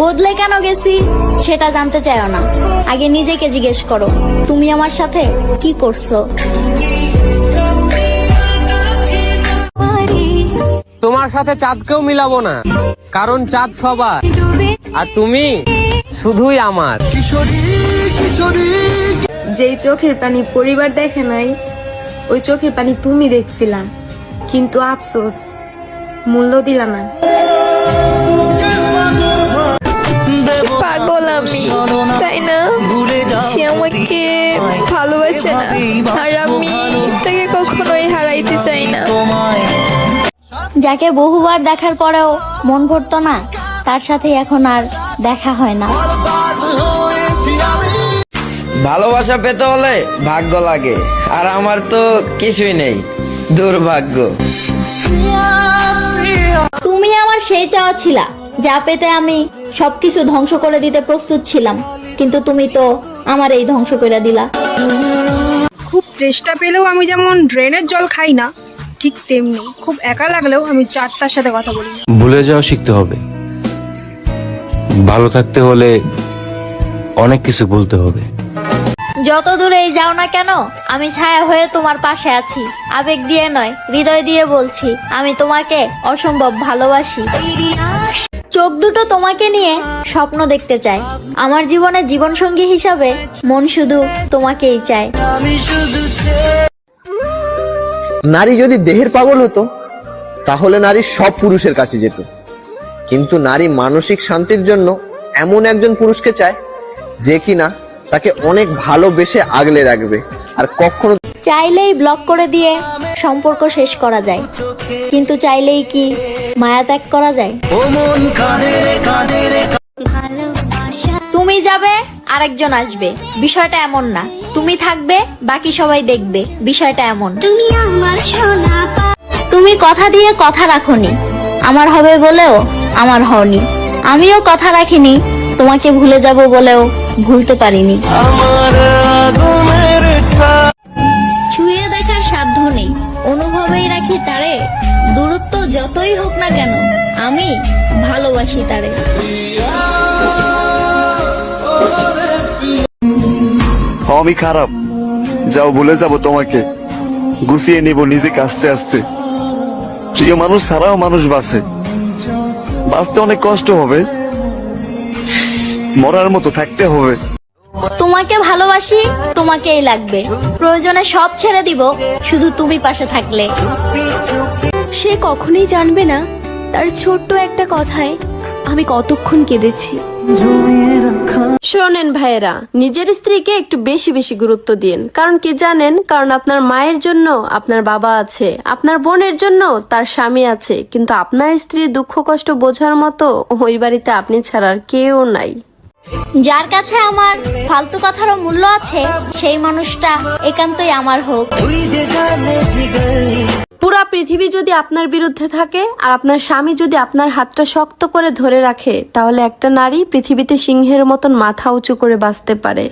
বদলে কেন গেছি সেটা জানতে চাইও না। আগে নিজেকে জিজ্ঞেস করো তুমি আমার সাথে কি করছ? তোমার সাথে চাঁদকেও মিলাবো না কারণ চাঁদ সবার। আর তুমি শুধুই আমার। যেই চোখের পানি পরিবার দেখে নাই ওই চোখের পানি তুমি দেখছিলাম কিন্তু আফসোস মূল্য দিলা না। তাই না? সে আমাকে ভালোবাসে না। আর আমি তাকে কখনোই হারাইতে চাই না। যাকে বহুবার দেখার পরেও মন ভরতো না তার সাথে এখন আর দেখা হয় না। ভালোবাসা পেতে হলে ভাগ্য লাগে আর আমার তো কিছুই নেই দুর্ভাগ্য। তুমি আমার সেই চাওয়া ছিলা যা পেতে আমি সবকিছু ধ্বংস করে দিতে প্রস্তুত ছিলাম কিন্তু তুমি তো আমার এই ধ্বংস করে দিলা। খুব চেষ্টা পেলেও আমি যেমন ড্রেনের জল খাই না ঠিক তেমনি খুব একা লাগলেও আমি চারটার সাথে কথা বলি। ভুলে যাওয়া শিখতে হবে। ভালো থাকতে হলে অনেক কিছু বলতে হবে। যত দূরেই যাও না কেন আমি ছায়া হয়ে তোমার পাশে আছি। আবেগ দিয়ে নয় হৃদয় দিয়ে বলছি আমি তোমাকে অসম্ভব ভালোবাসি। চোখ দুটো তোমাকে নিয়ে স্বপ্ন দেখতে চায় আমার জীবনে জীবন সঙ্গী হিসাবে মন শুধু তোমাকেই চায় নারী যদি দেহের পাগল হতো তাহলে নারী সব পুরুষের কাছে যেত। কিন্তু নারী মানসিক শান্তির জন্য এমন একজন পুরুষকে চায় যে কিনা তাকে অনেক ভালোবেসে আগলে রাখবে। আর কখনো চাইলেই ব্লক করে দিয়ে সম্পর্ক শেষ করা যায়। কিন্তু চাইলেই কি মায়া ত্যাগ করা যায়? তুমি যাবে আরেকজন আসবে। বিষয়টা এমন না। তুমি থাকবে বাকি সবাই দেখবে। বিষয়টা এমন। তুমি আমার তুমি কথা দিয়ে কথা রাখোনি। আমার হবে বলেও আমার হওনি। আমিও কথা রাখিনি তোমাকে ভুলে যাব বলেও ভুলতে পারিনি। ছুঁয়ে রাখি তারে। দূরত্ব যতই হোক না কেন, আমি ভালোবাসি তারে। আমি খারাপ। যাও বলে যাব তোমাকে। গুছিয়ে নিব নিজেকে আস্তে আস্তে। প্রিয় মানুষ ছাড়াও মানুষ বাঁচে। বাঁচতে অনেক কষ্ট হবে। মরার মতো থাকতে হবে। তোমাকে ভালোবাসি তোমাকেই লাগবে। প্রয়োজনে সব ছেড়ে দিব শুধু তুমি পাশে থাকলে। সে কখনোই জানবে না তার ছোট্ট একটা কথায় আমি কতক্ষণ কেঁদেছি। শোনেন ভাইয়েরা নিজের স্ত্রীকে একটু বেশি বেশি গুরুত্ব দিন। কারণ কি জানেন? কারণ আপনার মায়ের জন্য আপনার বাবা আছে আপনার বোনের জন্য তার স্বামী আছে। কিন্তু আপনার স্ত্রীর দুঃখ কষ্ট বোঝার মতো ওই বাড়িতে আপনি ছাড়ার কেউ নাই। যার কাছে আমার ফালতু কথারও মূল্য আছে সেই মানুষটা একান্তই আমার হোক। পুরা পৃথিবী যদি আপনার বিরুদ্ধে থাকে আর আপনার স্বামী যদি আপনার হাতটা শক্ত করে ধরে রাখে তাহলে একটা নারী পৃথিবীতে সিংহের মতন মাথা উঁচু করে বাঁচতে পারে।